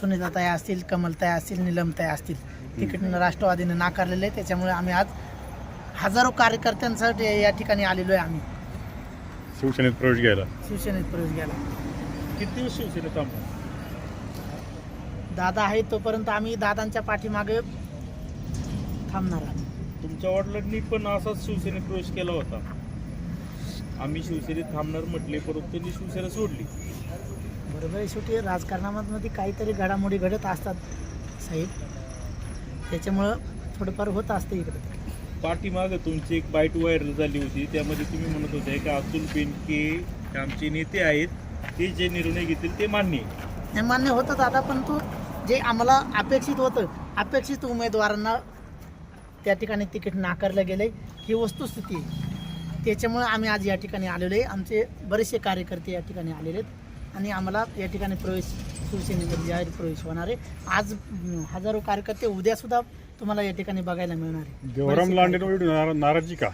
सुनीताताई असतील कमलताई असतील निलमताई असतील तिकीट राष्ट्रवादीने नाकारलेलं आहे त्याच्यामुळे आम्ही आज हजारो कार्यकर्त्यांसाठी या ठिकाणी आलेलो आहे आम्ही. शिवसेनेत प्रवेश घ्यायला. शिवसेनेत प्रवेश घ्यायला. किती दिवस शिवसेनेत थांबा दादा आहे तोपर्यंत आम्ही दादांच्या पाठीमागे थांबणार आहोत. तुमच्या वडिलांनी पण असाच शिवसेनेत प्रवेश केला होता. आम्ही शिवसेनेत थांबणार म्हटले परंतु त्यांनी शिवसेना सोडली. आहे. शेवटी राजकारणामध्ये काहीतरी घडामोडी घडत असतात साहेब. त्याच्यामुळं थोडंफार होत असतं इकडे पाठीमागं तुमची एक बाईट व्हायरल झाली होती. त्यामध्ये तुम्ही म्हणत होते का अतुल बेनके हे आमचे नेते आहेत. ते जे निर्णय घेतील ते मान्य आहे. हे मान्य होतं दादा पण तो जे आम्हाला अपेक्षित होतं अपेक्षित उमेदवारांना त्या ठिकाणी तिकीट नाकारलं गेलं ही वस्तुस्थिती आहे. त्याच्यामुळे आम्ही आज या ठिकाणी आलेलो आहे. आमचे बरेचसे कार्यकर्ते या ठिकाणी आलेले आहेत. आणि आम्हाला या ठिकाणी प्रवेश शिवसेनेमध्ये जाहीर प्रवेश होणार आहे. आज अं, हजारो कार्यकर्ते उद्यासुद्धा तुम्हाला या ठिकाणी बघायला मिळणार आहे. देवराम नाराजी का?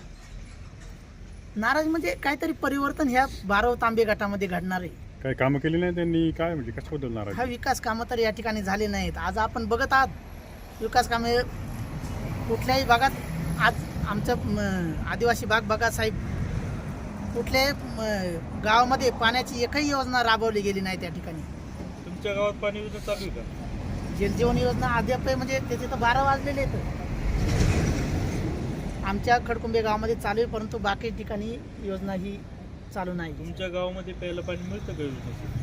नाराज म्हणजे काहीतरी परिवर्तन ह्या बाराव तांबे गटामध्ये घडणार आहे. काय कामं केली नाही त्यांनी? काय म्हणजे कशाबद्दल हा नाराजी विकास कामं तर या ठिकाणी झाले नाहीत. आज आपण बघत आहात विकास कामे कुठल्याही भागात आज आमचं म, आदिवासी भाग बघा साहेब कुठल्याही गावामध्ये पाण्याची एकही योजना राबवली गेली नाही त्या ठिकाणी. तुमच्या गावात पाणी योजना चालू आहे का? जलजीवन योजना अद्याप म्हणजे त्याचे तर बारा वाजलेले आहेत. आमच्या खडकुंबे गावामध्ये चालू आहे परंतु बाकी ठिकाणी योजना ही चालू नाही. तुमच्या गावामध्ये प्यायला पाणी मिळतं का योजनेचं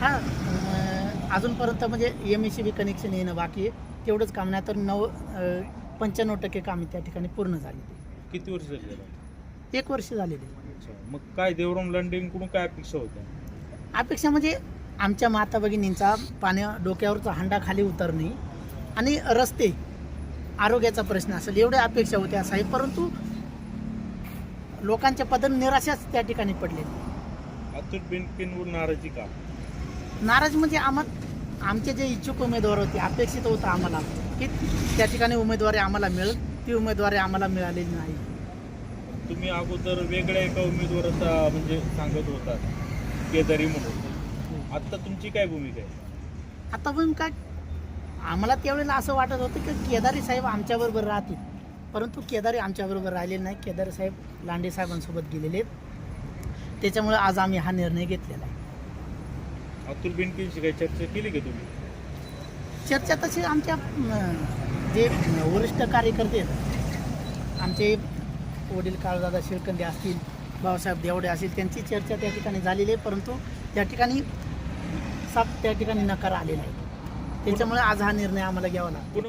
हा अं, अजूनपर्यंत म्हणजे M S C B connection येणं बाकी आहे. तेवढंच काम नाही तर अं, पंच्याण्णव टक्के कामे त्या ठिकाणी पूर्ण झाली. किती वर्ष झाली त्याला एक वर्ष झालेली अच्छा मग काय देवराम लांडेंकडून काय अपेक्षा होत्या? अपेक्षा म्हणजे आमच्या माता भगिनींचा पाण्या डोक्यावरचा हांडा खाली उतरणे आणि रस्ते आरोग्याचा प्रश्न असेल एवढ्या अपेक्षा होत्या साहेब परंतु लोकांच्या पदन निराशाच त्या ठिकाणी पडलेली. अतुल बेनकेंवर नाराजी का? नाराज म्हणजे आम्हाला आमचे जे इच्छुक उमेदवार होते अपेक्षित होतं आम्हाला की त्या ठिकाणी उमेदवारी आम्हाला मिळेल ती उमेदवारी आम्हाला मिळालेली नाही. तुम्ही अगोदर वेगळ्या एका उमेदवाराचा म्हणजे सांगत होता केदारी म्हणून. आता तुमची काय भूमिका आहे? आता पण काय आम्हाला त्यावेळेला असं वाटत होतं की केदारी साहेब आमच्याबरोबर राहतील. परंतु केदारी आमच्याबरोबर राहिलेले नाही. केदारी साहेब लांडे साहेबांसोबत गेलेले आहेत. त्याच्यामुळे आज आम्ही हा निर्णय घेतलेला आहे. अतुल बेनकेंशी काही चर्चा केली का तुम्ही? चर्चा तशी आमच्या जे वरिष्ठ कार्यकर्ते आहेत आमचे वडील काळदादा शिरकंदे असतील बाबासाहेब देवडे असतील त्यांची चर्चा त्या ठिकाणी झालेली आहे परंतु त्या ठिकाणी साप त्या ठिकाणी नकार आलेला आहे. त्याच्यामुळे आज हा निर्णय आम्हाला घ्यावा लागतो.